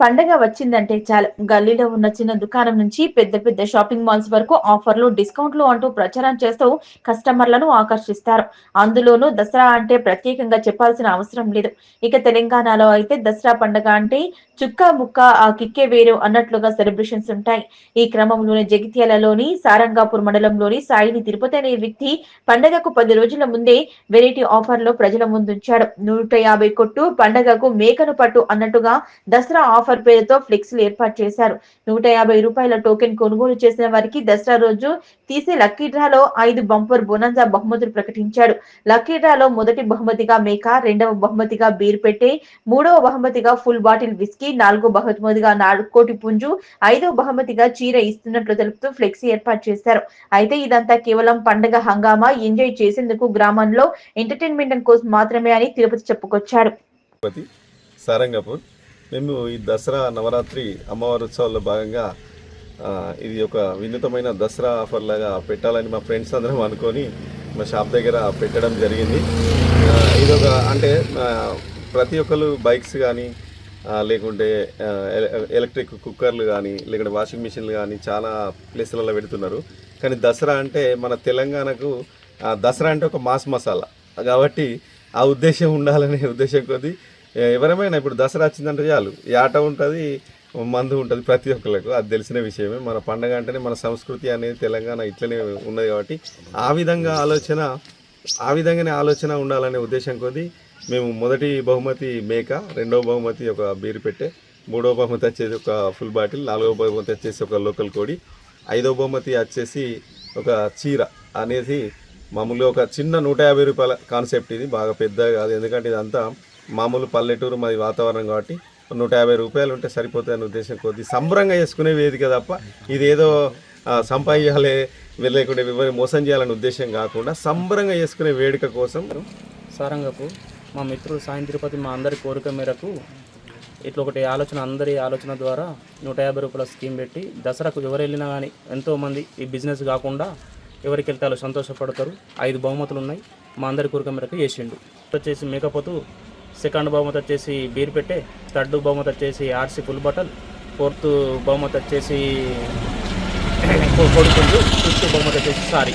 పండగ వచ్చిందంటే చాలు. గల్లీలో ఉన్న చిన్న దుకాణం నుంచి పెద్ద పెద్ద షాపింగ్ మాల్స్ వరకు ఆఫర్లు డిస్కౌంట్లు అంటూ ప్రచారం చేస్తూ కస్టమర్లను ఆకర్షిస్తారు. అందులోనూ దసరా అంటే ప్రత్యేకంగా చెప్పాల్సిన అవసరం లేదు. ఇక తెలంగాణలో అయితే దసరా పండగ అంటే చుక్క ముక్క ఆ కిక్కే వేరు అన్నట్లుగా సెలబ్రేషన్స్ ఉంటాయి. ఈ క్రమంలోనే జగిత్యాలలోని సారంగాపూర్ మండలంలోని సాయిని తిరుపతి అనే వ్యక్తి పండగకు పది రోజుల ముందే వెరైటీ ఆఫర్లో ప్రజల ముందుంచాడు. నూట యాభై కొట్టు పండగకు మేకను పట్టు అన్నట్టుగా దసరా ఆఫర్ పేరుతో ఫ్లెక్సీలు ఏర్పాటు చేశారు. నూట యాభై రూపాయల టోకెన్ కొనుగోలు చేసిన వారికి దసరా రోజు తీసే లక్కీ డ్రాలో ఐదు బంపర్ బోనంజా బహుమతులు ప్రకటించాడు. లక్కీ డ్రాలో మొదటి బహుమతిగా మేక రెండవ బహుమతిగా బీర్ పెట్టే మూడవ బహుమతిగా ఫుల్ బాటిల్ విస్కీ నాలుగో బహుమతిగా నాలుగు కోటి పుంజు ఐదవ బహుమతిగా చీర ఇస్తున్నట్లు తెలుపుతూ ఫ్లెక్సీ ఏర్పాటు చేశారు. అయితే ఇదంతా కేవలం పండగ హంగామా ఎంజాయ్ చేసేందుకు గ్రామంలో ఎంటర్టైన్మెంట్ కోసం మాత్రమే అని తిరుపతి చెప్పుకొచ్చాడు. సారంగపూర్ మేము ఈ దసరా నవరాత్రి అమ్మవారి ఉత్సవాల్లో భాగంగా ఇది ఒక వినూతమైన దసరా ఆఫర్ లాగా పెట్టాలని మా ఫ్రెండ్స్ అందరం అనుకొని మా షాప్ దగ్గర పెట్టడం జరిగింది. ఇది ఒక అంటే ప్రతి ఒక్కరు బైక్స్ కానీ లేకుంటే ఎలక్ట్రిక్ కుక్కర్లు కానీ లేకుంటే వాషింగ్ మిషన్లు కానీ చాలా ప్లేసులలో పెడుతున్నారు. కానీ దసరా అంటే మన తెలంగాణకు దసరా అంటే ఒక మాస్ మసాలా. కాబట్టి ఆ ఉద్దేశం ఉండాలనే ఉద్దేశం కొద్దీ ఎవరమైనా ఇప్పుడు దసరా వచ్చిందంటే చాలు. ఈ ఆట ఉంటుంది మందు ఉంటుంది ప్రతి ఒక్కరికి అది తెలిసిన విషయమే. మన పండగ అంటేనే మన సంస్కృతి అనేది తెలంగాణ ఇట్లనే ఉన్నది కాబట్టి ఆ విధంగా ఆలోచన ఆ విధంగానే ఆలోచన ఉండాలనే ఉద్దేశం కొద్ది మేము మొదటి బహుమతి మేక రెండవ బహుమతి ఒక బీరు పెట్టే మూడవ బహుమతి వచ్చేసి ఒక ఫుల్ బాటిల్ నాలుగవ బహుమతి వచ్చేసి ఒక లోకల్ కోడి ఐదవ బహుమతి వచ్చేసి ఒక చీర అనేది మామూలుగా ఒక చిన్న నూట యాభై రూపాయల కాన్సెప్ట్ ఇది. బాగా పెద్దగా కాదు. ఎందుకంటే ఇదంతా మామూలు పల్లెటూరు మాది వాతావరణం కాబట్టి నూట యాభై రూపాయలు ఉంటే సరిపోతాయనే ఉద్దేశం కొద్ది సంబరంగా చేసుకునే వేదిక తప్ప ఇదేదో సంపాదించాలే సంపాదించాలి లేకుంటే ఎవరిని మోసం చేయాలనే ఉద్దేశం కాకుండా సంబరంగా చేసుకునే వేడుక కోసం సారంగపు మా మిత్రుడు సాయం తిరుపతి మా అందరి కోరిక మేరకు ఇట్లా ఒకటి ఆలోచన అందరి ఆలోచన ద్వారా నూట యాభై రూపాయల స్కీమ్ పెట్టి దసరాకు ఎవరు వెళ్ళినా కానీ ఎంతోమంది ఈ బిజినెస్ కాకుండా ఎవరికి వెళ్తే వాళ్ళు సంతోషపడతారు. ఐదు బహుమతులు ఉన్నాయి మా అందరి కోరిక మేరకు చేసిండు. వచ్చేసి మేకపోతు సెకండ్ బహుమతి వచ్చేసి బీర్ పెట్టే థర్డ్ బహుమతి వచ్చేసి ఆర్సీ ఫుల్ బటల్ ఫోర్త్ బహుమతి వచ్చేసి కొడుకుంటూ ఫిఫ్త్ బహుమతి వచ్చేసి సారీ.